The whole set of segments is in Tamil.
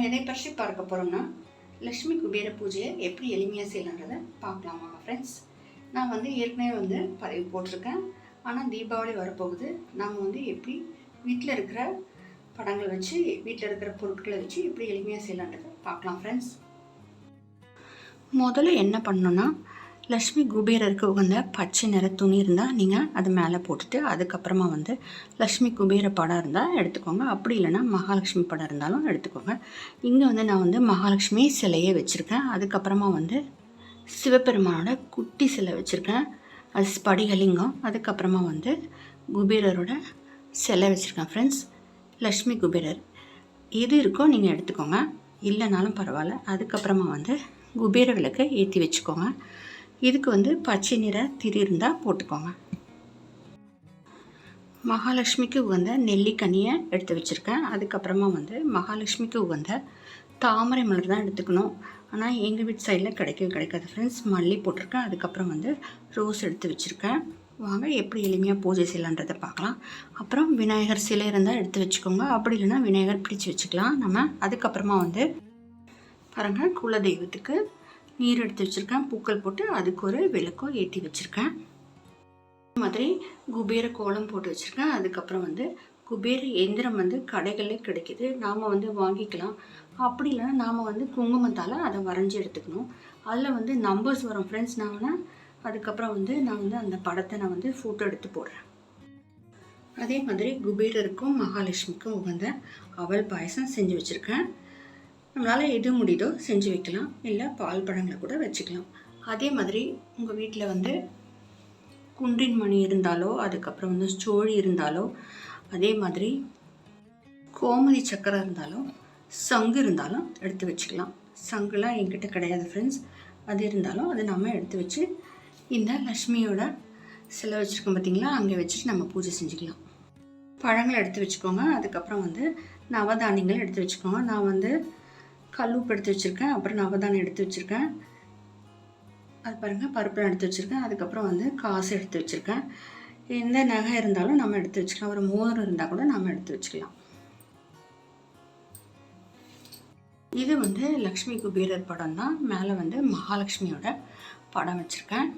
நம்ம எதை பற்றி பார்க்க போகிறோம்னா லக்ஷ்மி குபேர பூஜையை எப்படி எளிமையாக செய்யலான்றதை பார்க்கலாம் ஃப்ரெண்ட்ஸ் நான் வந்து ஏற்கனவே வந்து பதிவு போட்டிருக்கேன். ஆனால் தீபாவளி வரப்போகுது. நம்ம வந்து எப்படி வீட்டில் இருக்கிற படங்களை வச்சு வீட்டில் இருக்கிற பொருட்களை வச்சு எப்படி எளிமையாக செய்யலான்றதை பார்க்கலாம் ஃப்ரெண்ட்ஸ் முதல்ல என்ன பண்ணோன்னா லக்ஷ்மி குபேரருக்கு உகந்த பச்சை நிற துணி இருந்தால் நீங்கள் அது மேலே போட்டுட்டு அதுக்கப்புறமா வந்து லக்ஷ்மி குபேர படம் இருந்தால் எடுத்துக்கோங்க. அப்படி இல்லைன்னா மகாலட்சுமி படம் இருந்தாலும் எடுத்துக்கோங்க. இங்கே வந்து நான் வந்து மகாலட்சுமி சிலையே வச்சுருக்கேன். அதுக்கப்புறமா வந்து சிவபெருமானோட குட்டி சிலை வச்சுருக்கேன். அது ஸ்படிகலிங்கம் அதுக்கப்புறமா வந்து குபேரரோட சிலை வச்சுருக்கேன் ஃப்ரெண்ட்ஸ் லக்ஷ்மி குபேரர். எது இருக்கோ நீங்கள் எடுத்துக்கோங்க. இல்லைனாலும் பரவாயில்ல. அதுக்கப்புறமா வந்து குபேர விளக்கை ஏற்றி வச்சுக்கோங்க. இதுக்கு வந்து பச்சை நிற திரி இருந்தால் போட்டுக்கோங்க. மகாலட்சுமிக்கு உகந்த நெல்லிக்கனியை எடுத்து வச்சுருக்கேன். அதுக்கப்புறமா வந்து மகாலட்சுமிக்கு உகந்த தாமரை மலர் தான் எடுத்துக்கணும். ஆனால் எங்கள் வீட்டு சைடில் கிடைக்கவே கிடைக்காது ஃப்ரெண்ட்ஸ் மல்லி போட்டிருக்கேன். அதுக்கப்புறம் வந்து ரோஸ் எடுத்து வச்சுருக்கேன். வாங்க எப்படி எளிமையாக பூஜை செய்யலான்றதை பார்க்கலாம். அப்புறம் விநாயகர் சிலை இருந்தால் எடுத்து வச்சுக்கோங்க. அப்படி இல்லைன்னா விநாயகர் பிடிச்சி வச்சுக்கலாம். நம்ம அதுக்கப்புறமா வந்து பாருங்கள் குலதெய்வத்துக்கு நீர் எடுத்து வச்சுருக்கேன். பூக்கள் போட்டு அதுக்கு ஒரு விளக்கம் ஏற்றி வச்சுருக்கேன். மாதிரி குபேர கோலம் போட்டு வச்சுருக்கேன். அதுக்கப்புறம் வந்து குபேர எந்திரம் வந்து கடைகளில் கிடைக்கிது. நாம் வந்து வாங்கிக்கலாம். அப்படி இல்லைன்னா நாம் வந்து குங்குமத்தால் அதை வரைஞ்சி எடுத்துக்கணும். அதில் வந்து நம்பர்ஸ் வரும் ஃப்ரெண்ட்ஸ் நான் அதுக்கப்புறம் வந்து நான் வந்து அந்த படத்தை நான் வந்து ஃபோட்டோ எடுத்து போடுறேன். அதே மாதிரி குபேரருக்கும் மகாலட்சுமிக்கும் உகந்த அவல் பாயசம் செஞ்சு வச்சுருக்கேன். நம்மளால் எது முடியுதோ செஞ்சு வைக்கலாம். இல்லை பால் பழங்களை கூட வச்சுக்கலாம். அதே மாதிரி உங்கள் வீட்டில் வந்து குன்றின் மணி இருந்தாலோ அதுக்கப்புறம் வந்து சோழி இருந்தாலோ அதே மாதிரி கோமதி சக்கரம் இருந்தாலும் சங்கு இருந்தாலும் எடுத்து வச்சுக்கலாம். சங்குலாம் என்கிட்ட கிடையாது ஃப்ரெண்ட்ஸ் அது இருந்தாலும் அதை நம்ம எடுத்து வச்சு இந்த லக்ஷ்மியோட சிலை வச்சுருக்கோம் பார்த்தீங்களா அங்கே வச்சுட்டு நம்ம பூஜை செஞ்சுக்கலாம். பழங்களை எடுத்து வச்சுக்கோங்க. அதுக்கப்புறம் வந்து நவதானியங்கள் எடுத்து வச்சுக்கோங்க. நான் வந்து கல்லுப்பு எடுத்து வச்சுருக்கேன். அப்புறம் நவதானம் எடுத்து வச்சுருக்கேன். அது பாருங்கள் பருப்புலாம் எடுத்து வச்சுருக்கேன். அதுக்கப்புறம் வந்து காசு எடுத்து வச்சுருக்கேன். எந்த நகை இருந்தாலும் நம்ம எடுத்து வச்சுக்கலாம். ஒரு மோதிரம் இருந்தால் கூட நம்ம எடுத்து வச்சுக்கலாம். இது வந்து லக்ஷ்மி குபீரர் படம் தான். மேலே வந்து மகாலட்சுமியோட படம் வச்சுருக்கேன்.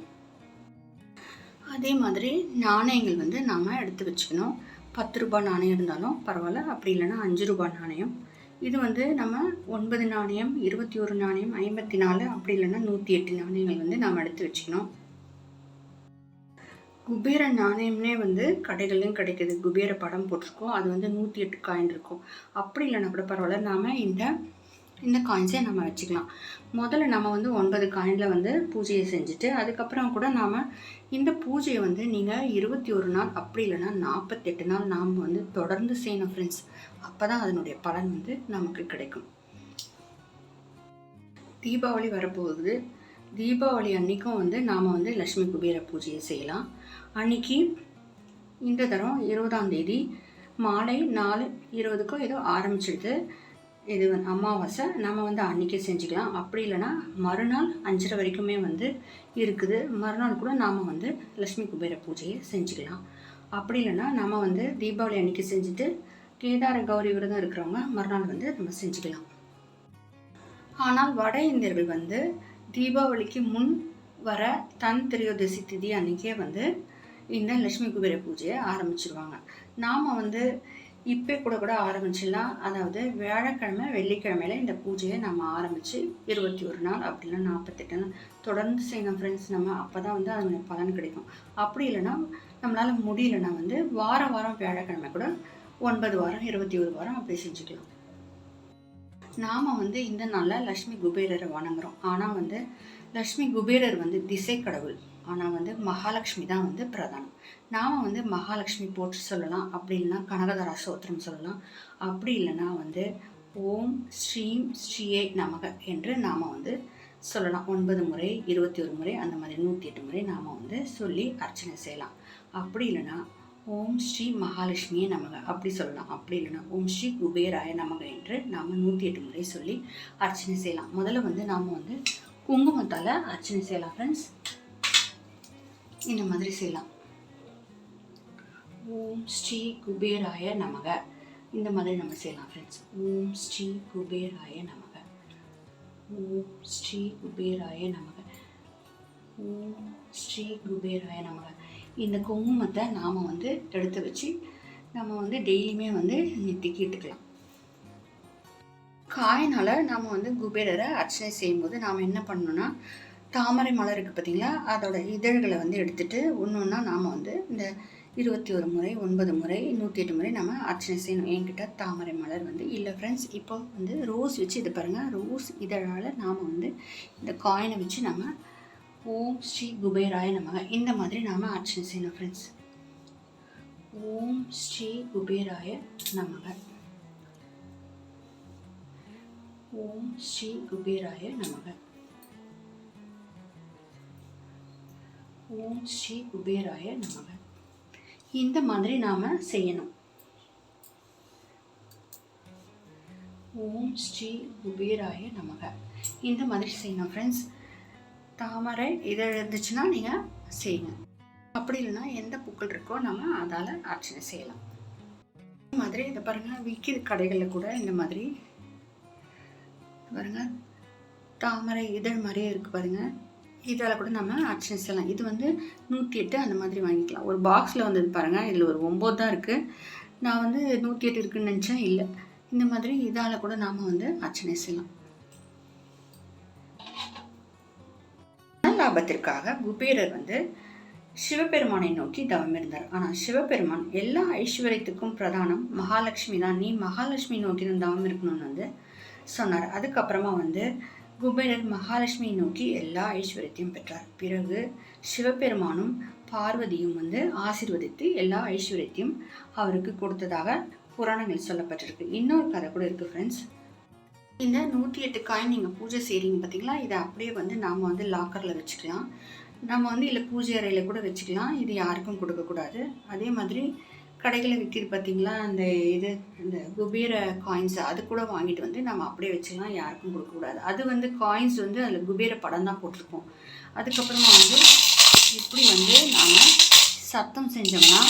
அதே மாதிரி நாணயங்கள் வந்து நாம் எடுத்து வச்சுக்கணும். பத்து ரூபாய் நாணயம் இருந்தாலும் பரவாயில்ல. அப்படி இல்லைன்னா அஞ்சு ரூபாய் நாணயம் இது வந்து நம்ம ஒன்பது நாணயம் இருபத்தி ஒரு நாணயம் ஐம்பத்தி நாலு அப்படி இல்லைன்னா நூற்றி எட்டு நாணயங்கள் வந்து நாம் எடுத்து வச்சுக்கணும். குபேர நாணயம்னே வந்து கடைகள்லையும் கிடைக்கிது. குபேர படம் போட்டிருக்கோம். அது வந்து நூற்றி எட்டு காயின் இருக்கும். அப்படி இல்லைன்னா கூட பரவாயில்ல. நாம் இந்த இந்த காயின்ஸே நம்ம வச்சுக்கலாம். முதல்ல நம்ம வந்து ஒன்பது காயினில் வந்து பூஜையை செஞ்சுட்டு அதுக்கப்புறம் கூட நாம் இந்த பூஜையை வந்து நீங்கள் இருபத்தி ஒரு நாள் அப்படி இல்லைன்னா நாற்பத்தெட்டு நாள் நாம் வந்து தொடர்ந்து செய்யணும் ஃப்ரெண்ட்ஸ் அப்போ தான் அதனுடைய பலன் வந்து நமக்கு கிடைக்கும். தீபாவளி வரப்போகுது. தீபாவளி அன்னைக்கும் வந்து நாம் வந்து லக்ஷ்மி குபேர பூஜையை செய்யலாம். அன்னைக்கு இந்த தரம் இருபதாம் தேதி மாலை நாலு இருபதுக்கோ ஏதோ ஆரம்பிச்சிடுது இது வந்து அமாவாசை. நம்ம வந்து அன்றைக்கே செஞ்சுக்கலாம். அப்படி இல்லைன்னா மறுநாள் அஞ்சரை வரைக்குமே வந்து இருக்குது. மறுநாள் கூட நாம் வந்து லக்ஷ்மி குபேர பூஜையை செஞ்சுக்கலாம். அப்படி இல்லைன்னா நம்ம வந்து தீபாவளி அன்றைக்கி செஞ்சுட்டு கேதார கௌரி விரதம் இருக்கிறவங்க மறுநாள் வந்து நம்ம செஞ்சுக்கலாம். ஆனால் வட இந்தியர்கள் வந்து தீபாவளிக்கு முன் வர தன் திரையோதசி திதி அன்றைக்கே வந்து இந்த லக்ஷ்மி குபேர பூஜையை ஆரம்பிச்சிருவாங்க. நாம் வந்து இப்போ கூட கூட ஆரம்பிச்சிடலாம். அதாவது வியாழக்கிழமை வெள்ளிக்கிழமையில இந்த பூஜையை நம்ம ஆரம்பித்து இருபத்தி ஒரு நாள் அப்படிலாம் நாற்பத்தெட்டு நாள். தொடர்ந்து செய்யணும் ஃப்ரெண்ட்ஸ் நம்ம. அப்போ தான் வந்து அதனுடைய பலன் கிடைக்கும். அப்படி இல்லைன்னா நம்மளால் முடியலன்னா வந்து வாரம் வாரம் வியாழக்கிழமை கூட ஒன்பது வாரம் இருபத்தி ஒரு வாரம் அப்படி செஞ்சுக்கலாம். நாம் வந்து இந்த நாளில் லக்ஷ்மி குபேரரை வணங்குறோம். ஆனால் வந்து லக்ஷ்மி குபேரர் வந்து திசை கடவுள் ஆனால் வந்து மகாலட்சுமி தான் வந்து பிரதானம். நாம் வந்து மகாலட்சுமி போட்டு சொல்லலாம். அப்படி இல்லைன்னா கனகதரா சோத்திரம் சொல்லலாம். அப்படி இல்லைன்னா வந்து ஓம் ஸ்ரீம் ஸ்ரீயே நமக என்று நாம் வந்து சொல்லலாம். ஒன்பது முறை இருபத்தி ஒரு முறை அந்த மாதிரி நூற்றி எட்டு முறை நாம் வந்து சொல்லி அர்ச்சனை செய்யலாம். அப்படி இல்லைன்னா ஓம் ஸ்ரீ மகாலட்சுமியே நமக அப்படி சொல்லலாம். அப்படி இல்லைன்னா ஓம் ஸ்ரீ குபேராய நமக என்று நாம் நூற்றி எட்டு முறை சொல்லி அர்ச்சனை செய்யலாம். முதல்ல வந்து நாம் வந்து குங்குமத்தால் அர்ச்சனை செய்யலாம் ஃப்ரெண்ட்ஸ் இந்த மாதிரி செய்யலாம். ஓம் ஸ்ரீ குபேராய நமக. இந்த மாதிரி நம்ம செய்யலாம் ஃப்ரெண்ட்ஸ் ஓம் ஸ்ரீ குபேராய நமக. ஓம் ஸ்ரீ குபேராய நமக. ஓம் ஸ்ரீ குபேராய நமக. இந்த குங்குமத்தை நாம் வந்து எடுத்து வச்சு நம்ம வந்து டெய்லியுமே வந்து நெத்திக்கிட்டுக்கலாம் காயினால் நாம் வந்து குபேரரை அர்ச்சனை செய்யும்போது நாம் என்ன பண்ணணும்னா தாமரை மலர் இருக்குது பார்த்தீங்களா அதோட இதழ்களை வந்து எடுத்துகிட்டு ஒன்று ஒன்றா நாம் வந்து இந்த இருபத்தி ஒரு முறை ஒன்பது முறை நூற்றி எட்டு முறை நம்ம அர்ச்சனை செய்யணும். என்கிட்ட தாமரை மலர் வந்து இல்லை ஃப்ரெண்ட்ஸ் இப்போ வந்து ரோஸ் வச்சு இது பாருங்கள் ரோஸ் இதழால் நாம் வந்து இந்த காயினை வச்சு நம்ம ஓம் ஸ்ரீ குபேராய நமக. இந்த மாதிரி நாம் அர்ச்சனை செய்யணும் ஃப்ரெண்ட்ஸ் ஓம் ஸ்ரீ குபேராய நமக. ஓம் ஸ்ரீ குபேராய நமக. ஓம் ஸ்ரீ குபேராய நமக. இந்த மாதிரி நாம் செய்யணும். ஓம் ஸ்ரீ குபேராய நமக. இந்த மாதிரி செய்யணும் ஃப்ரெண்ட்ஸ் தாமரை இது இருந்துச்சுன்னா நீங்கள் செய்யுங்க. அப்படி இல்லைன்னா எந்த பூக்கள் இருக்கோ நம்ம அதால் அர்ச்சனை செய்யலாம். இந்த மாதிரி இதை பாருங்கள் விற்கிற கடைகளில் கூட இந்த மாதிரி. பாருங்கள் தாமரை இதழ் மாதிரியே இருக்குது பாருங்கள் இதால் கூட நம்ம அர்ச்சனை செய்யலாம். இது வந்து நூற்றி எட்டு அந்த மாதிரி வாங்கிக்கலாம். ஒரு பாக்ஸில் வந்தது பாருங்கள் இதில் ஒரு ஒம்பது தான் இருக்குது நான் வந்து நூற்றி எட்டு இருக்குன்னு நினச்சேன். இல்லை. இந்த மாதிரி இதால் கூட நாம் வந்து அர்ச்சனை செய்யலாம். லாபத்திற்காக குபேரர் வந்து சிவபெருமானை நோக்கி தவம் இருந்தார். ஆனால் சிவபெருமான் எல்லா ஐஸ்வர்யத்துக்கும் பிரதானம். மகாலட்சுமி தான். நீ மகாலட்சுமி நோக்கி தான் தவம் இருக்கணும்னு வந்து சொன்னார். அதுக்கப்புறமா வந்து குபேரர் மகாலட்சுமியை நோக்கி எல்லா ஐஸ்வர்யத்தையும் பெற்றார். பிறகு சிவபெருமானும் பார்வதியும் வந்து ஆசிர்வதித்து எல்லா ஐஸ்வர்யத்தையும் அவருக்கு கொடுத்ததாக புராணங்கள் சொல்லப்பட்டிருக்கு. இன்னொரு கதை கூட இருக்குது ஃப்ரெண்ட்ஸ் இந்த நூற்றி எட்டு காயின் நீங்கள் பூஜை செய்கிறீங்க பார்த்தீங்களா இதை அப்படியே வந்து நாம் வந்து லாக்கரில் வச்சுக்கலாம். நம்ம வந்து இல்லை பூஜை அறையில் கூட வச்சுக்கலாம். இது யாருக்கும் கொடுக்கக்கூடாது அதே மாதிரி கடைகளில் விற்கிது பார்த்தீங்களா அந்த இது அந்த குபீர காயின்ஸ் அது கூட வாங்கிட்டு வந்து நம்ம அப்படியே வச்சுக்கலாம். யாருக்கும் கொடுக்கக்கூடாது அது வந்து காயின்ஸ் வந்து அதில் குபீர படம் தான் போட்டிருக்கோம். அதுக்கப்புறமா வந்து இப்படி வந்து நாம் சத்தம் செஞ்சோம்னா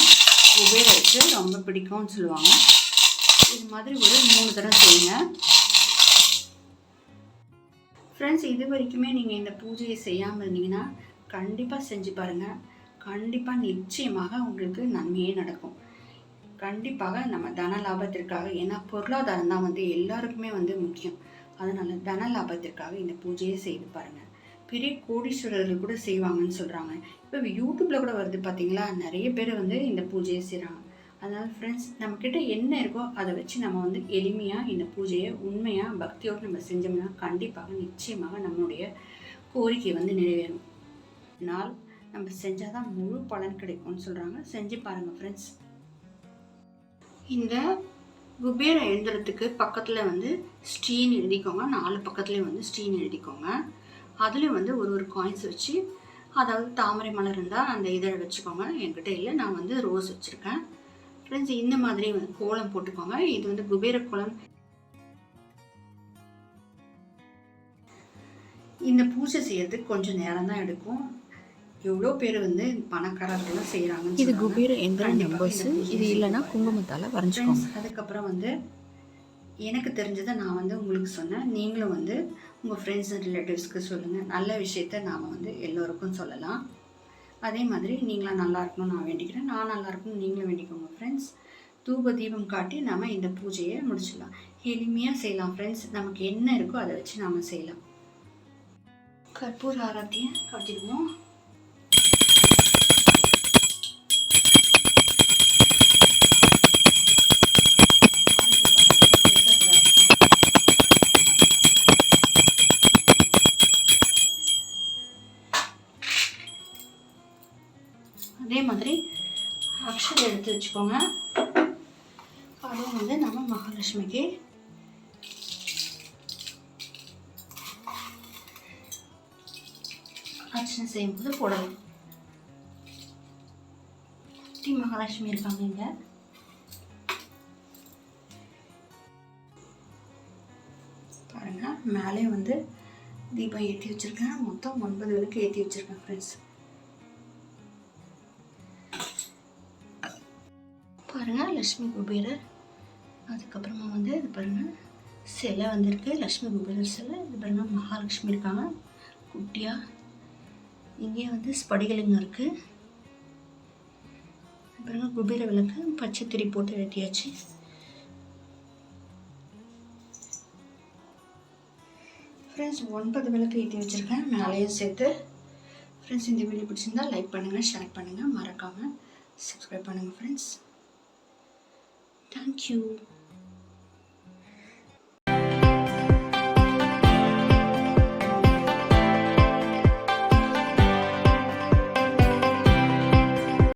குபேரருக்கு ரொம்ப பிடிக்கும்னு சொல்லுவாங்க. இது மாதிரி ஒரு மூணு தடவை செய்யுங்க. ஃப்ரெண்ட்ஸ் இது வரைக்குமே நீங்கள் இந்த பூஜையை செய்யாமல் இருந்தீங்கன்னா கண்டிப்பாக செஞ்சு பாருங்கள் கண்டிப்பாக நிச்சயமாக உங்களுக்கு நன்மையே நடக்கும். கண்டிப்பாக நம்ம தன லாபத்திற்காக ஏன்னா பொருளாதாரம் தான் வந்து எல்லாருக்குமே வந்து முக்கியம். அதனால் தன லாபத்திற்காக இந்த பூஜையை செய்து பாருங்கள் பெரிய கோடீஸ்வரர்கள் கூட செய்வாங்கன்னு சொல்கிறாங்க இப்போ யூடியூப்பில் கூட வருது பார்த்தீங்களா நிறைய பேர் வந்து இந்த பூஜையை செய்கிறாங்க அதனால் ஃப்ரெண்ட்ஸ் நம்மக்கிட்ட என்ன இருக்கோ அதை வச்சு நம்ம வந்து எளிமையாக இந்த பூஜையை உண்மையாக பக்தியோடு நம்ம செஞ்சோம்னா கண்டிப்பாக நிச்சயமாக நம்மளுடைய கோரிக்கை வந்து நிறைவேறும். நாள் நம்ம செஞ்சால் தான் முழு பலன் கிடைக்கும்னு சொல்கிறாங்க செஞ்சு பாருங்கள் ஃப்ரெண்ட்ஸ் இந்த குபேர எழுதுறதுக்கு பக்கத்தில் வந்து ஸ்டீன் எழுதிக்கோங்க. நாலு பக்கத்துலேயும் வந்து ஸ்டீன் எழுதிக்கோங்க. அதுலேயும் வந்து ஒரு ஒரு காயின்ஸ் வச்சு அதாவது தாமரை மலர் இருந்தால் அந்த இதழை வச்சுக்கோங்க. என்கிட்ட இல்லை நான் வந்து ரோஸ் வச்சுருக்கேன். ஃப்ரெண்ட்ஸ் இந்த மாதிரி வந்து கோலம் போட்டுக்கோங்க. இது வந்து குபேர கோலம். இந்த பூஜை செய்யறதுக்கு கொஞ்சம் நேரம் தான் எடுக்கும். எவ்வளோ பேர் வந்து பணக்காரர்கள்லாம் செய்கிறாங்க இது குபேர எந்திர நம்பர்ஸ் இது இல்லைன்னா குங்குமத்தால் வரைஞ்சிக்கோங்க. அதுக்கப்புறம் வந்து எனக்கு தெரிஞ்சதை நான் வந்து உங்களுக்கு சொன்னேன். நீங்களும் வந்து உங்கள் ஃப்ரெண்ட்ஸ் அண்ட் ரிலேட்டிவ்ஸ்க்கு சொல்லுங்கள் நல்ல விஷயத்த நாம் வந்து எல்லோருக்கும் சொல்லலாம். அதே மாதிரி நீங்களாம் நல்லா இருக்கணும்னு நான் வேண்டிக்கிறேன். நான் நல்லா இருக்கணும்னு நீங்களும் வேண்டிக்கோங்க ஃப்ரெண்ட்ஸ் தூப தீபம் காட்டி நம்ம இந்த பூஜையை முடிச்சிடலாம் எளிமையாக செய்யலாம் ஃப்ரெண்ட்ஸ் நமக்கு என்ன இருக்கோ அதை வச்சு நாம் செய்யலாம். கற்பூர ஆரத்தியை காட்டிடுவோம். அதே மாதிரி அக்ஷதை எடுத்து வச்சுக்கோங்க. அதுவும் வந்து நம்ம மகாலட்சுமிக்கு அர்ச்சனை செய்யும்போது போடலாம் குட்டி மகாலட்சுமி இருக்காங்க இங்கே. பாருங்க மேலே வந்து தீபம் ஏற்றி வச்சிருக்கேன் மொத்தம் ஒன்பது விளக்கு ஏற்றி வச்சிருக்கேன் ஃப்ரெண்ட்ஸ் பாருங்கள் லக்ஷ்மி குபேரர். அதுக்கப்புறமா வந்து இது பாருங்கள் சிலை வந்திருக்கு. லக்ஷ்மி குபேரர் சிலை. இது பாருங்கள் மகாலட்சுமி இருக்காங்க. குட்டியாக இங்கே வந்து ஸ்படிகலிங்கம் இருக்குது பாருங்க குபேர விளக்கு. பச்சை திரி போட்டு ஏற்றியாச்சு ஃப்ரெண்ட்ஸ் ஒன்பது விளக்கு ஏற்றி வச்சுருக்கேன். மேலேயும் சேர்த்து. ஃப்ரெண்ட்ஸ் இந்த வீடியோ பிடிச்சிருந்தா லைக் பண்ணுங்கள் ஷேர் பண்ணுங்கள் மறக்காமல் சப்ஸ்கிரைப் பண்ணுங்கள் ஃப்ரெண்ட்ஸ் தேங்க்யூ